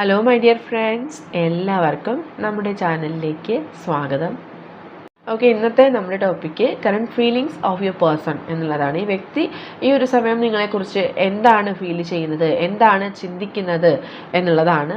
Hello my dear friends എല്ലാവർക്കും നമ്മുടെ ചാനലിലേക്ക് സ്വാഗതം. ഓക്കെ ഇന്നത്തെ നമ്മുടെ topic current feelings of your person എന്നുള്ളതാണ്. ഈ വ്യക്തി ഈ ഒരു സമയം നിങ്ങളെക്കുറിച്ച് എന്താണ് ഫീൽ ചെയ്യുന്നത്? എന്താണ് ചിന്തിക്കുന്നത്? എന്നുള്ളതാണ്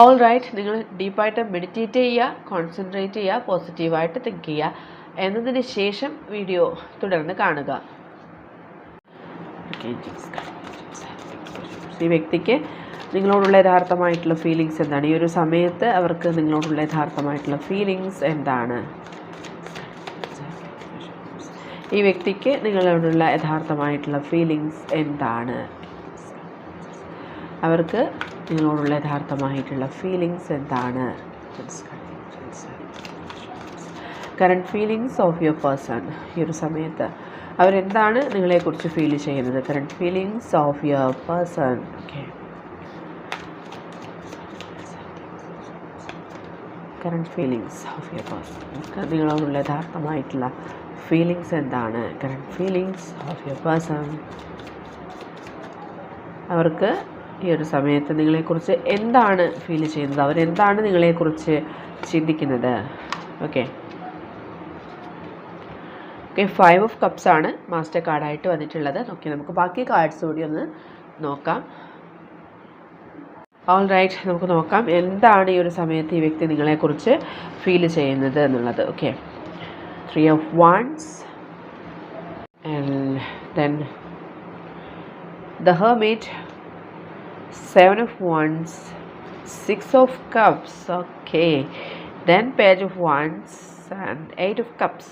ഓൾ റൈറ്റ് നിങ്ങൾ ഡീപ്പായിട്ട് മെഡിറ്റേറ്റ് ചെയ്യുക കോൺസെൻട്രേറ്റ് ചെയ്യുക പോസിറ്റീവായിട്ട് തിങ്ക് ചെയ്യുക. എന്നതിന് ശേഷം വീഡിയോ തുടർന്ന് കാണുക. ഈ വ്യക്തിക്ക് നിങ്ങളോടുള്ള യഥാർത്ഥമായിട്ടുള്ള ഫീലിങ്സ് എന്താണ്? ഈ ഒരു സമയത്ത് അവർക്ക് നിങ്ങളോടുള്ള യഥാർത്ഥമായിട്ടുള്ള ഫീലിങ്സ് എന്താണ്? ഈ വ്യക്തിക്ക് നിങ്ങളോടുള്ള യഥാർത്ഥമായിട്ടുള്ള ഫീലിങ്സ് എന്താണ്? അവർക്ക് നിങ്ങളോടുള്ള യഥാർത്ഥമായിട്ടുള്ള ഫീലിങ്സ് എന്താണ്? Current feelings of your person ഈ ഒരു സമയത്ത് അവരെന്താണ് നിങ്ങളെക്കുറിച്ച് ഫീൽ ചെയ്യുന്നത്? Current feelings of your person okay current feelings of your person നിങ്ങളോടുള്ള യഥാർത്ഥമായിട്ടുള്ള ഫീലിങ്സ് എന്താണ്? Current feelings of your person അവർക്ക് ഈ ഒരു സമയത്ത് നിങ്ങളെക്കുറിച്ച് എന്താണ് ഫീൽ ചെയ്യുന്നത്? അവരെന്താണ് നിങ്ങളെക്കുറിച്ച് ചിന്തിക്കുന്നത്? Okay okay five of cups ആണ് മാസ്റ്റർ കാർഡായിട്ട് വന്നിട്ടുള്ളത്. ഓക്കെ നമുക്ക് ബാക്കി കാർഡ്സ് കൂടി ഒന്ന് നോക്കാം. ഓൾ റൈറ്റ് നമുക്ക് നോക്കാം. എന്താണ് ഈ ഒരു സമയത്ത് ഈ വ്യക്തി നിങ്ങളെക്കുറിച്ച് ഫീൽ ചെയ്യുന്നത് എന്നുള്ളത്? Okay three of wands then the hermit seven of wands. Six of cups. Okay. Then page of wands and eight of cups.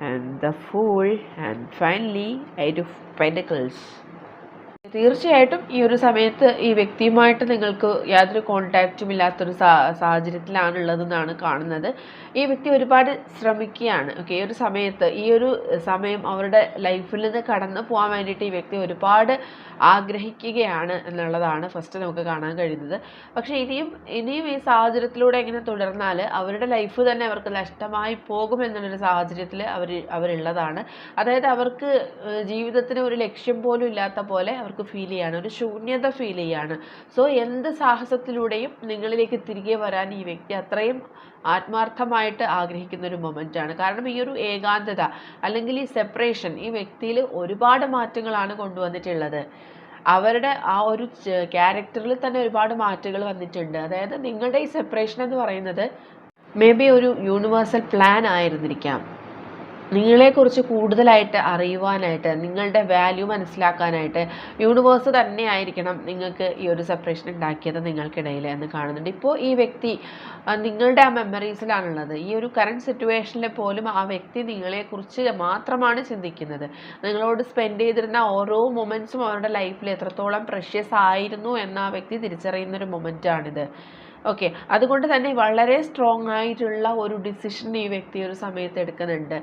And the fool. And finally eight of pentacles തീർച്ചയായിട്ടും ഈ ഒരു സമയത്ത് ഈ വ്യക്തിയുമായിട്ട് നിങ്ങൾക്ക് യാതൊരു കോണ്ടാക്റ്റും ഇല്ലാത്തൊരു സാ സാഹചര്യത്തിലാണുള്ളതെന്നാണ് കാണുന്നത്. ഈ വ്യക്തി ഒരുപാട് ശ്രമിക്കുകയാണ്. ഓക്കെ ഈ ഒരു സമയത്ത് ഈ ഒരു സമയം അവരുടെ ലൈഫിൽ നിന്ന് കടന്നു പോകാൻ വേണ്ടിയിട്ട് ഈ വ്യക്തി ഒരുപാട് ആഗ്രഹിക്കുകയാണ് എന്നുള്ളതാണ് ഫസ്റ്റ് നമുക്ക് കാണാൻ കഴിയുന്നത്. പക്ഷേ ഇനിയും ഇനിയും ഈ സാഹചര്യത്തിലൂടെ ഇങ്ങനെ തുടർന്നാൽ അവരുടെ ലൈഫ് തന്നെ അവർക്ക് നഷ്ടമായി പോകും എന്നുള്ളൊരു സാഹചര്യത്തിൽ അവർ അവരുള്ളതാണ്. അതായത് അവർക്ക് ജീവിതത്തിന് ഒരു ലക്ഷ്യം പോലും ഇല്ലാത്ത പോലെ അവർക്ക് ഫീൽ ചെയ്യാണ് ഒരു ശൂന്യത ഫീൽ ചെയ്യാണ്. സോ എന്ത് സാഹസത്തിലൂടെയും നിങ്ങളിലേക്ക് തിരികെ വരാൻ ഈ വ്യക്തി അത്രയും ആത്മാർത്ഥമായിട്ട് ആഗ്രഹിക്കുന്ന ഒരു മൊമെന്റാണ് കാരണം ഈ ഒരു ഏകാന്തത അല്ലെങ്കിൽ ഈ സെപ്പറേഷൻ ഈ വ്യക്തിയിൽ ഒരുപാട് മാറ്റങ്ങളാണ് കൊണ്ടുവന്നിട്ടുള്ളത്. അവരുടെ ആ ഒരു ക്യാരക്ടറിൽ തന്നെ ഒരുപാട് മാറ്റങ്ങൾ വന്നിട്ടുണ്ട്. അതായത് നിങ്ങളുടെ ഈ സെപ്പറേഷൻ എന്ന് പറയുന്നത് മേ ബി ഒരു യൂണിവേഴ്സൽ പ്ലാൻ ആയിരുന്നിരിക്കാം. നിങ്ങളെക്കുറിച്ച് കൂടുതലായിട്ട് അറിയുവാനായിട്ട് നിങ്ങളുടെ വാല്യൂ മനസ്സിലാക്കാനായിട്ട് യൂണിവേഴ്സ് തന്നെ ആയിരിക്കണം നിങ്ങൾക്ക് ഈ ഒരു സെപ്പറേഷൻ ഉണ്ടാക്കിയത് നിങ്ങൾക്കിടയിൽ എന്ന് കാണുന്നുണ്ട്. ഇപ്പോൾ ഈ വ്യക്തി നിങ്ങളുടെ ആ മെമ്മറീസിലാണുള്ളത് ഈ ഒരു കറണ്ട് സിറ്റുവേഷനിൽ പോലും ആ വ്യക്തി നിങ്ങളെക്കുറിച്ച് മാത്രമാണ് ചിന്തിക്കുന്നത്. നിങ്ങളോട് സ്പെൻഡ് ചെയ്തിരുന്ന ഓരോ മൊമെന്റ്സും അവരുടെ ലൈഫിൽ എത്രത്തോളം പ്രഷ്യസ് ആയിരുന്നു എന്ന് ആ വ്യക്തി തിരിച്ചറിയുന്ന ഒരു മൊമെന്റാണിത് ഓക്കെ അതുകൊണ്ട് തന്നെ വളരെ സ്ട്രോങ് ആയിട്ടുള്ള ഒരു ഡിസിഷൻ ഈ വ്യക്തി ഒരു സമയത്ത് എടുക്കുന്നുണ്ട്.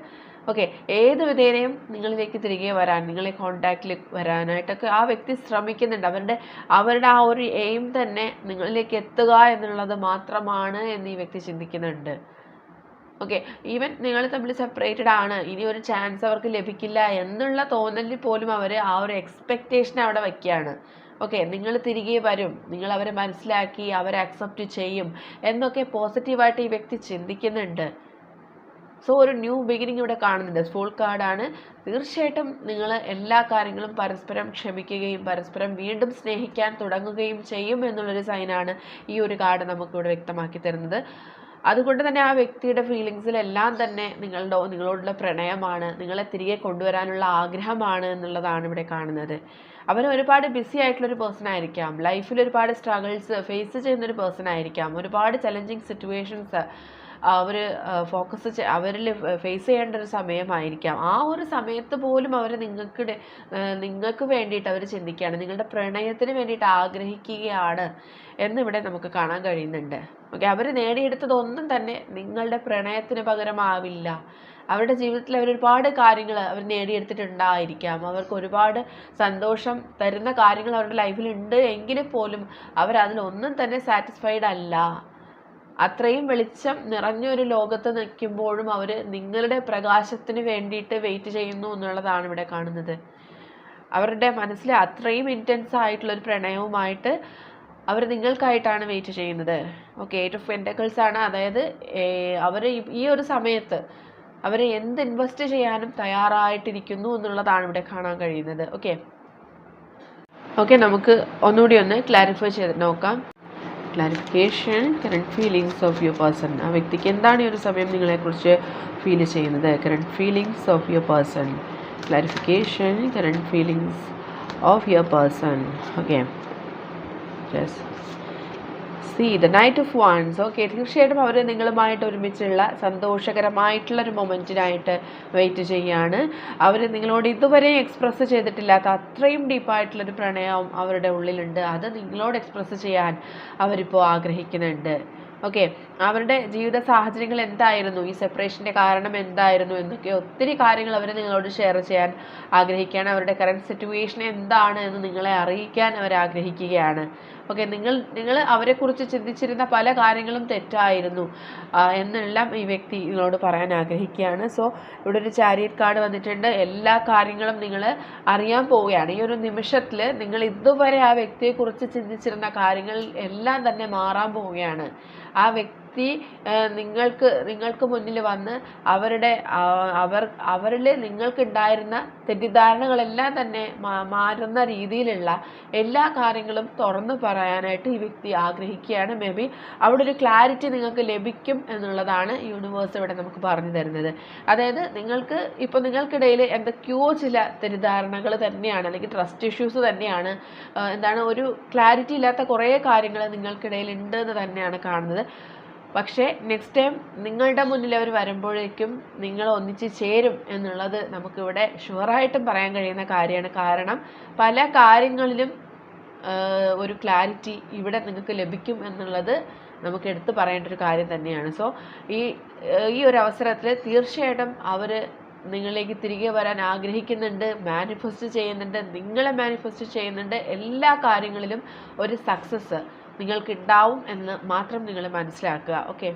ഓക്കെ ഏത് വിധേനയും നിങ്ങളിലേക്ക് തിരികെ വരാൻ നിങ്ങളെ കോണ്ടാക്റ്റിൽ വരാനായിട്ടൊക്കെ ആ വ്യക്തി ശ്രമിക്കുന്നുണ്ട്. അവരുടെ അവരുടെ ആ ഒരു എയിം തന്നെ നിങ്ങളിലേക്ക് എത്തുക എന്നുള്ളത് മാത്രമാണ് എന്ന് ഈ വ്യക്തി ചിന്തിക്കുന്നുണ്ട്. ഓക്കെ ഈവൻ നിങ്ങൾ തമ്മിൽ സെപ്പറേറ്റഡ് ആണ് ഇനി ഒരു ചാൻസ് അവർക്ക് ലഭിക്കില്ല എന്നുള്ള തോന്നലിൽ പോലും അവർ ആ ഒരു എക്സ്പെക്റ്റേഷൻ അവിടെ വയ്ക്കുകയാണ് ഓക്കെ നിങ്ങൾ തിരികെ വരും നിങ്ങൾ അവരെ മനസ്സിലാക്കി അവരെ അക്സെപ്റ്റ് ചെയ്യും എന്നൊക്കെ പോസിറ്റീവായിട്ട് ഈ വ്യക്തി ചിന്തിക്കുന്നുണ്ട്. സോ ഒരു ന്യൂ ബിഗിനിങ് ഇവിടെ കാണുന്നുണ്ട്. സ്കൂൾ കാർഡാണ് തീർച്ചയായിട്ടും നിങ്ങൾ എല്ലാ കാര്യങ്ങളും പരസ്പരം ക്ഷമിക്കുകയും പരസ്പരം വീണ്ടും സ്നേഹിക്കാൻ തുടങ്ങുകയും ചെയ്യും എന്നുള്ളൊരു സൈനാണ് ഈ ഒരു കാർഡ് നമുക്കിവിടെ വ്യക്തമാക്കി തരുന്നത്. അതുകൊണ്ട് തന്നെ ആ വ്യക്തിയുടെ ഫീലിങ്സിലെല്ലാം തന്നെ നിങ്ങളുടെ നിങ്ങളോടുള്ള പ്രണയമാണ് നിങ്ങളെ തിരികെ കൊണ്ടുവരാനുള്ള ആഗ്രഹമാണ് എന്നുള്ളതാണ് ഇവിടെ കാണുന്നത്. അവൻ ഒരുപാട് ബിസി ആയിട്ടുള്ളൊരു പേഴ്സൺ ആയിരിക്കാം. ലൈഫിൽ ഒരുപാട് സ്ട്രഗിൾസ് ഫേസ് ചെയ്യുന്നൊരു പേഴ്സൺ ആയിരിക്കാം. ഒരുപാട് ചലഞ്ചിങ് സിറ്റുവേഷൻസ് അവർ ഫോക്കസ് അവരിൽ ഫേസ് ചെയ്യേണ്ട ഒരു സമയമായിരിക്കാം. ആ ഒരു സമയത്ത് പോലും അവർ നിങ്ങൾക്ക് നിങ്ങൾക്ക് വേണ്ടിയിട്ട് അവർ ചിന്തിക്കുകയാണ്. നിങ്ങളുടെ പ്രണയത്തിന് വേണ്ടിയിട്ട് ആഗ്രഹിക്കുകയാണ് എന്നിവിടെ നമുക്ക് കാണാൻ കഴിയുന്നുണ്ട്. ഓക്കെ അവർ നേടിയെടുത്തതൊന്നും തന്നെ നിങ്ങളുടെ പ്രണയത്തിന് പകരമാവില്ല. അവരുടെ ജീവിതത്തിൽ അവർ ഒരുപാട് കാര്യങ്ങൾ അവർ നേടിയെടുത്തിട്ടുണ്ടായിരിക്കാം. അവർക്ക് ഒരുപാട് സന്തോഷം തരുന്ന കാര്യങ്ങൾ അവരുടെ ലൈഫിൽ ഉണ്ട് എങ്കിൽ പോലും അവരതിലൊന്നും തന്നെ സാറ്റിസ്ഫൈഡ് അല്ല. അത്രയും വെളിച്ചം നിറഞ്ഞൊരു ലോകത്ത് നിൽക്കുമ്പോഴും അവർ നിങ്ങളുടെ പ്രകാശത്തിന് വേണ്ടിയിട്ട് വെയിറ്റ് ചെയ്യുന്നു എന്നുള്ളതാണ് ഇവിടെ കാണുന്നത്. അവരുടെ മനസ്സിൽ അത്രയും ഇന്റൻസ് ആയിട്ടുള്ള ഒരു പ്രണയവുമായിട്ട് അവർ നിങ്ങൾക്കായിട്ടാണ് വെയിറ്റ് ചെയ്യുന്നത്. ഓക്കെ എയ്റ്റ് ഓഫ് പെന്റക്കിൾസ് ആണ്. അതായത് അവർ ഈ ഒരു സമയത്ത് അവർ എന്ത് ഇൻവെസ്റ്റ് ചെയ്യാനും തയ്യാറായിട്ടിരിക്കുന്നു എന്നുള്ളതാണ് ഇവിടെ കാണാൻ കഴിയുന്നത്. ഓക്കെ ഓക്കെ നമുക്ക് ഒന്നുകൂടി ഒന്ന് ക്ലാരിഫൈ ചെയ്ത് നോക്കാം. Clarification current feelings of your person ആ വ്യക്തിക്ക് എന്താണ് ഈ ഒരു സമയം നിങ്ങളെക്കുറിച്ച് ഫീൽ ചെയ്യുന്നത്? Current feelings of your person clarification current feelings of your person okay yes see the knight of wands okay തീർച്ചയായിട്ടും അവർ നിങ്ങളുമായിട്ട് ഒരുമിച്ചുള്ള സന്തോഷകരമായിട്ടുള്ള ഒരു മൊമെന്റിനായിട്ട് വെയിറ്റ് ചെയ്യുകയാണ് അവർ നിങ്ങളോട് ഇതുവരെ എക്സ്പ്രസ് ചെയ്തിട്ടില്ലാത്ത അത്രയും ഡീപ്പായിട്ടുള്ളൊരു പ്രണയം അവരുടെ ഉള്ളിലുണ്ട്. അത് നിങ്ങളോട് എക്സ്പ്രസ് ചെയ്യാൻ അവരിപ്പോൾ ആഗ്രഹിക്കുന്നുണ്ട്. ഓക്കെ അവരുടെ ജീവിത സാഹചര്യങ്ങൾ എന്തായിരുന്നു? ഈ സെപ്പറേഷന്റെ കാരണം എന്തായിരുന്നു? എന്നൊക്കെ ഒത്തിരി കാര്യങ്ങൾ അവർ നിങ്ങളോട് ഷെയർ ചെയ്യാൻ ആഗ്രഹിക്കുകയാണ്. അവരുടെ കറണ്ട് സിറ്റുവേഷൻ എന്താണ് എന്ന് നിങ്ങളെ അറിയിക്കാൻ അവർ ആഗ്രഹിക്കുകയാണ് ഓക്കെ നിങ്ങൾ നിങ്ങൾ അവരെക്കുറിച്ച് ചിന്തിച്ചിരുന്ന പല കാര്യങ്ങളും തെറ്റായിരുന്നു എന്നെല്ലാം ഈ വ്യക്തി നിങ്ങളോട് പറയാൻ ആഗ്രഹിക്കുകയാണ്. സോ ഇവിടെ ഒരു ചാരിയറ്റ് കാർഡ് വന്നിട്ടുണ്ട്. എല്ലാ കാര്യങ്ങളും നിങ്ങൾ അറിയാൻ പോവുകയാണ്. ഈ ഒരു നിമിഷത്തിൽ നിങ്ങൾ ഇതുവരെ ആ വ്യക്തിയെക്കുറിച്ച് ചിന്തിച്ചിരുന്ന കാര്യങ്ങൾ എല്ലാം തന്നെ മാറാൻ പോവുകയാണ്. ആ വ്യക്തി ആ, നിങ്ങൾക്ക് നിങ്ങൾക്ക് മുന്നിൽ വന്ന് അവരുടെ അവർ അവരിൽ നിങ്ങൾക്കുണ്ടായിരുന്ന തെറ്റിദ്ധാരണകളെല്ലാം തന്നെ മാറുന്ന രീതിയിലുള്ള എല്ലാ കാര്യങ്ങളും തുറന്നു പറയാനായിട്ട് ഈ വ്യക്തി ആഗ്രഹിക്കുകയാണ്. മേ ബി അവിടെ ഒരു ക്ലാരിറ്റി നിങ്ങൾക്ക് ലഭിക്കും എന്നുള്ളതാണ് യൂണിവേഴ്സ് ഇവിടെ നമുക്ക് പറഞ്ഞു തരുന്നത്. അതായത് നിങ്ങൾക്ക് ഇപ്പോൾ നിങ്ങൾക്കിടയിൽ എന്തൊക്കെയോ ചില തെറ്റിദ്ധാരണകൾ തന്നെയാണ് അല്ലെങ്കിൽ ട്രസ്റ്റ് ഇഷ്യൂസ് തന്നെയാണ് എന്താണ് ഒരു ക്ലാരിറ്റി ഇല്ലാത്ത കുറേ കാര്യങ്ങൾ നിങ്ങൾക്കിടയിൽ ഉണ്ട് എന്ന് തന്നെയാണ് കാണുന്നത്. പക്ഷേ നെക്സ്റ്റ് ടൈം നിങ്ങളുടെ മുന്നിൽ അവർ വരുമ്പോഴേക്കും നിങ്ങൾ ഒന്നിച്ച് ചേരും എന്നുള്ളത് നമുക്കിവിടെ ഷുവറായിട്ടും പറയാൻ കഴിയുന്ന കാര്യമാണ്. കാരണം പല കാര്യങ്ങളിലും ഒരു ക്ലാരിറ്റി ഇവിടെ നിങ്ങൾക്ക് ലഭിക്കും എന്നുള്ളത് നമുക്ക് എടുത്തു പറയേണ്ട ഒരു കാര്യം തന്നെയാണ്. സോ ഈ ഈ ഒരു അവസരത്തിൽ തീർച്ചയായിട്ടും അവർ നിങ്ങളിലേക്ക് തിരികെ വരാൻ ആഗ്രഹിക്കുന്നുണ്ട് മാനിഫെസ്റ്റ് ചെയ്യുന്നുണ്ട് നിങ്ങളെ മാനിഫെസ്റ്റ് ചെയ്യുന്നുണ്ട് എല്ലാ കാര്യങ്ങളിലും ഒരു സക്സസ് നിങ്ങൾക്ക് ഉണ്ടാവും എന്ന് മാത്രം നിങ്ങൾ മനസ്സിലാക്കുക ഓക്കെ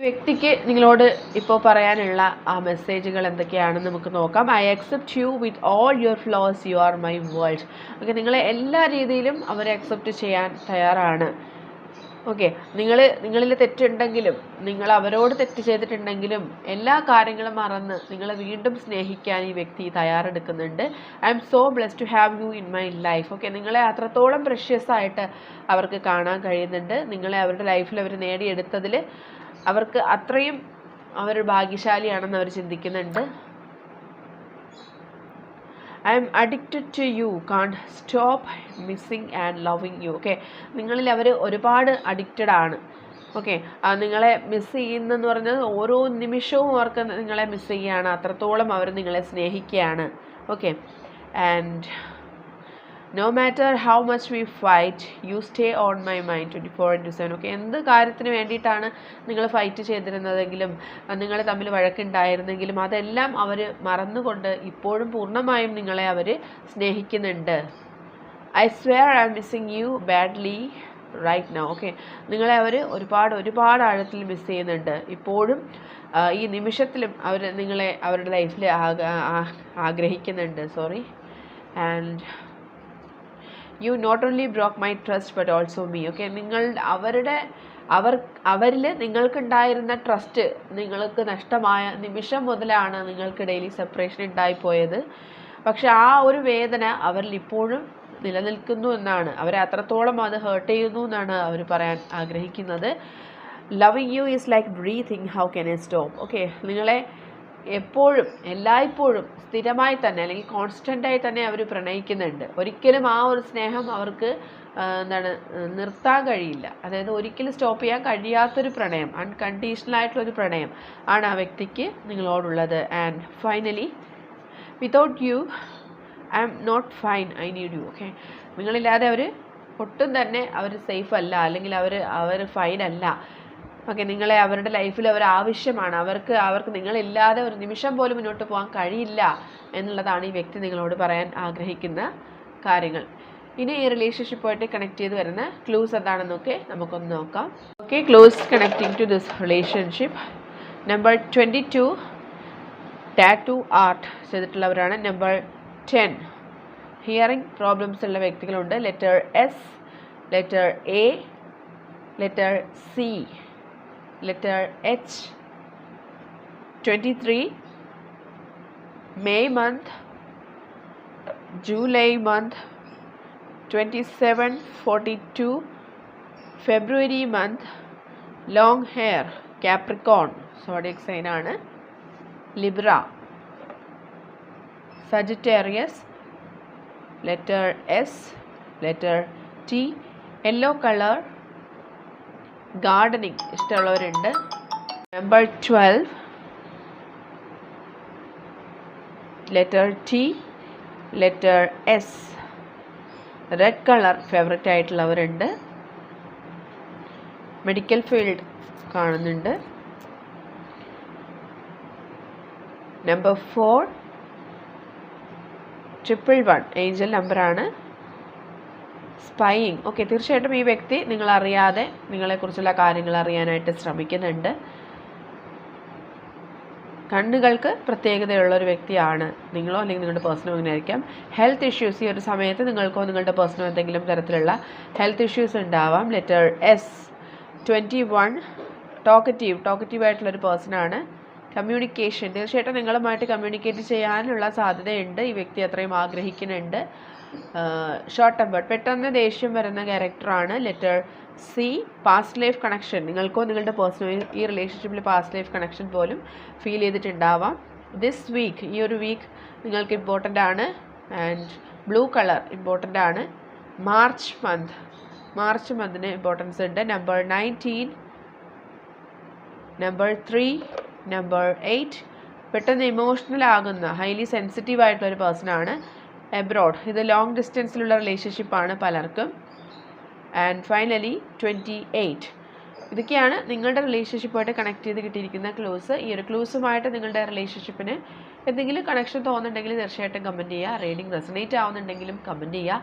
വ്യക്തിക്ക് നിങ്ങളോട് ഇപ്പോൾ പറയാനുള്ള ആ മെസ്സേജുകൾ എന്തൊക്കെയാണെന്ന് നമുക്ക് നോക്കാം. I accept you with all your flaws you are my world okay നിങ്ങളെ എല്ലാ രീതിയിലും അവർ അക്സെപ്റ്റ് ചെയ്യാൻ തയ്യാറാണ്. ഓക്കെ നിങ്ങൾ നിങ്ങളിൽ തെറ്റുണ്ടെങ്കിലും നിങ്ങൾ അവരോട് തെറ്റ് ചെയ്തിട്ടുണ്ടെങ്കിലും എല്ലാ കാര്യങ്ങളും മറന്ന് നിങ്ങളെ വീണ്ടും സ്നേഹിക്കാൻ ഈ വ്യക്തി തയ്യാറെടുക്കുന്നുണ്ട്. I'm so blessed to have you in my life okay നിങ്ങളെ അത്രത്തോളം പ്രഷ്യസ് ആയിട്ട് അവർക്ക് കാണാൻ കഴിയുന്നുണ്ട്. നിങ്ങളെ അവരുടെ ലൈഫിൽ അവർ നേടിയെടുത്തതിൽ അവർക്ക് അത്രയും അവർ ഭാഗ്യശാലിയാണെന്ന് അവർ ചിന്തിക്കുന്നുണ്ട്. I'm addicted to you can't stop missing and loving you okay നിങ്ങളിൽ അവർ ഒരുപാട് അഡിക്റ്റഡ് ആണ്. ഓക്കെ നിങ്ങളെ മിസ് ചെയ്യുന്നെന്ന് പറഞ്ഞത് ഓരോ നിമിഷവും അവർക്ക് നിങ്ങളെ മിസ് ചെയ്യുകയാണ്. അത്രത്തോളം അവർ നിങ്ങളെ സ്നേഹിക്കുകയാണ്. Okay and no matter how much we fight you stay on my mind twenty four into seven okay എന്ത് കാര്യത്തിന് വേണ്ടിയിട്ടാണ് നിങ്ങൾ ഫൈറ്റ് ചെയ്തിരുന്നതെങ്കിലും നിങ്ങൾ തമ്മിൽ വഴക്കുണ്ടായിരുന്നെങ്കിലും അതെല്ലാം അവർ മറന്നുകൊണ്ട് ഇപ്പോഴും പൂർണമായും നിങ്ങളെ അവർ സ്നേഹിക്കുന്നുണ്ട്. I swear I'm missing you badly right now okay നിങ്ങളെ അവർ ഒരുപാട് ഒരുപാട് ആഴത്തിൽ മിസ് ചെയ്യുന്നുണ്ട്. ഇപ്പോഴും ആ, ഈ നിമിഷത്തിലും അവർ നിങ്ങളെ അവരുടെ ലൈഫിൽ ആഗ്രഹിക്കുന്നുണ്ട്. Sorry and you not only broke my trust but also me okay നിങ്ങൾ അവരുടെ അവർ അവരിൽ നിങ്ങൾക്കുണ്ടായിരുന്ന ട്രസ്റ്റ് നിങ്ങൾക്ക് നഷ്ടമായ നിമിഷം മുതലാണ് നിങ്ങൾക്കിടയിൽ ഈ സെപ്പറേഷൻ ഉണ്ടായിപ്പോയത്. പക്ഷെ ആ ഒരു വേദന അവരിൽ ഇപ്പോഴും നിലനിൽക്കുന്നു എന്നാണ്. അവരെ അത്രത്തോളം അത് ഹേർട്ട് ചെയ്യുന്നു എന്നാണ് അവർ പറയാൻ ആഗ്രഹിക്കുന്നത്. Loving you is like breathing how can I stop okay നിങ്ങളെ എപ്പോഴും എല്ലായ്പ്പോഴും സ്ഥിരമായി തന്നെ അല്ലെങ്കിൽ കോൺസ്റ്റന്റായി തന്നെ അവർ പ്രണയിക്കുന്നുണ്ട്. ഒരിക്കലും ആ ഒരു സ്നേഹം അവർക്ക് എന്താണ് നിർത്താൻ കഴിയില്ല. അതായത് ഒരിക്കലും സ്റ്റോപ്പ് ചെയ്യാൻ കഴിയാത്തൊരു പ്രണയം അൺകണ്ടീഷണൽ ആയിട്ടുള്ളൊരു പ്രണയം ആണ് ആ വ്യക്തിക്ക് നിങ്ങളോടുള്ളത്. And finally without you I'm not fine I need you okay നിങ്ങളില്ലാതെ അവർ ഒട്ടും തന്നെ അവർ സേഫ് അല്ല. അല്ലെങ്കിൽ അവർ അവർ ഫൈൻ അല്ല. ഓക്കെ നിങ്ങളെ അവരുടെ ലൈഫിൽ അവർ ആവശ്യമാണ് അവർക്ക് അവർക്ക് നിങ്ങളില്ലാതെ ഒരു നിമിഷം പോലും മുന്നോട്ട് പോകാൻ കഴിയില്ല എന്നുള്ളതാണ് ഈ വ്യക്തി നിങ്ങളോട് പറയാൻ ആഗ്രഹിക്കുന്ന കാര്യങ്ങൾ. ഇനി ഈ റിലേഷൻഷിപ്പുമായിട്ട് കണക്ട് ചെയ്ത് വരുന്ന ക്ലൂസ് എന്താണെന്നൊക്കെ നമുക്കൊന്ന് നോക്കാം. Okay clues connecting to this relationship number twenty two tattoo art ചെയ്തിട്ടുള്ളവരാണ് number ten hearing problems ഉള്ള വ്യക്തികളുണ്ട്. Letter S letter A letter C letter H twenty three May month July month twenty seven forty two February month long hair Capricorn zodiac സൈനാണ് Libra Sagittarius letter S letter T yellow colour gardening ഇഷ്ടമുള്ളവരുണ്ട്. Number twelve letter T letter S red colour favourite ആയിട്ടുള്ളവരുണ്ട്. Medical field കാണുന്നുണ്ട്. Number four triple one angel നമ്പറാണ് spying okay തീർച്ചയായിട്ടും ഈ വ്യക്തി നിങ്ങളറിയാതെ നിങ്ങളെക്കുറിച്ചുള്ള കാര്യങ്ങൾ അറിയാനായിട്ട് ശ്രമിക്കുന്നുണ്ട്. കണ്ണുകൾക്ക് പ്രത്യേകതയുള്ള ഒരു വ്യക്തിയാണ് നിങ്ങളോ അല്ലെങ്കിൽ നിങ്ങളുടെ പേഴ്സണോ അങ്ങനെ ആയിരിക്കാം. ഹെൽത്ത് ഇഷ്യൂസ് ഈ ഒരു സമയത്ത് നിങ്ങൾക്കോ നിങ്ങളുടെ പേഴ്സണോ എന്തെങ്കിലും തരത്തിലുള്ള ഹെൽത്ത് ഇഷ്യൂസ് ഉണ്ടാവാം. Letter S twenty one talkative talkative ആയിട്ടുള്ളൊരു പേഴ്സണാണ് കമ്മ്യൂണിക്കേഷൻ തീർച്ചയായിട്ടും നിങ്ങളുമായിട്ട് കമ്മ്യൂണിക്കേറ്റ് ചെയ്യാനുള്ള സാധ്യതയുണ്ട്. ഈ വ്യക്തി അത്രയും ആഗ്രഹിക്കുന്നുണ്ട്. ഷോർട്ട് ടെമ്പേർഡ് പെട്ടെന്ന് ദേഷ്യം വരുന്ന ക്യാരക്ടറാണ് letter C past life connection നിങ്ങൾക്കോ നിങ്ങളുടെ പേഴ്സണൽ ഈ റിലേഷൻഷിപ്പിൽ പാസ്റ്റ് ലൈഫ് കണക്ഷൻ പോലും ഫീൽ ചെയ്തിട്ടുണ്ടാവാം. ദിസ് വീക്ക് ഈ ഒരു വീക്ക് നിങ്ങൾക്ക് ഇമ്പോർട്ടന്റ് ആണ്. ആൻഡ് ബ്ലൂ കളർ ഇമ്പോർട്ടന്റ് ആണ്. മാർച്ച് മന്ത് മാർച്ച് മന്തിന് ഇമ്പോർട്ടൻസ് ഉണ്ട്. Number nineteen number three number eight പെട്ടെന്ന് ഇമോഷണൽ ആകുന്ന ഹൈലി സെൻസിറ്റീവ് ആയിട്ടുള്ള ഒരു പേഴ്സൺ ആണ് എബ്രോഡ് ഇത് ലോങ് ഡിസ്റ്റൻസിലുള്ള റിലേഷൻഷിപ്പാണ് പലർക്കും. ആൻഡ് ഫൈനലി ട്വന്റി എയ്റ്റ് ഇതൊക്കെയാണ് നിങ്ങളുടെ റിലേഷൻഷിപ്പായിട്ട് കണക്ട് ചെയ്ത് കിട്ടിയിരിക്കുന്ന ക്ലൂസ് ഈ ഒരു ക്ലൂസുമായിട്ട് നിങ്ങളുടെ റിലേഷൻഷിപ്പിന് എന്തെങ്കിലും കണക്ഷൻ തോന്നുന്നുണ്ടെങ്കിൽ തീർച്ചയായിട്ടും കമന്റ് ചെയ്യുക. റീഡിംഗ് റെസണേറ്റ് ആവുന്നുണ്ടെങ്കിലും കമന്റ് ചെയ്യുക.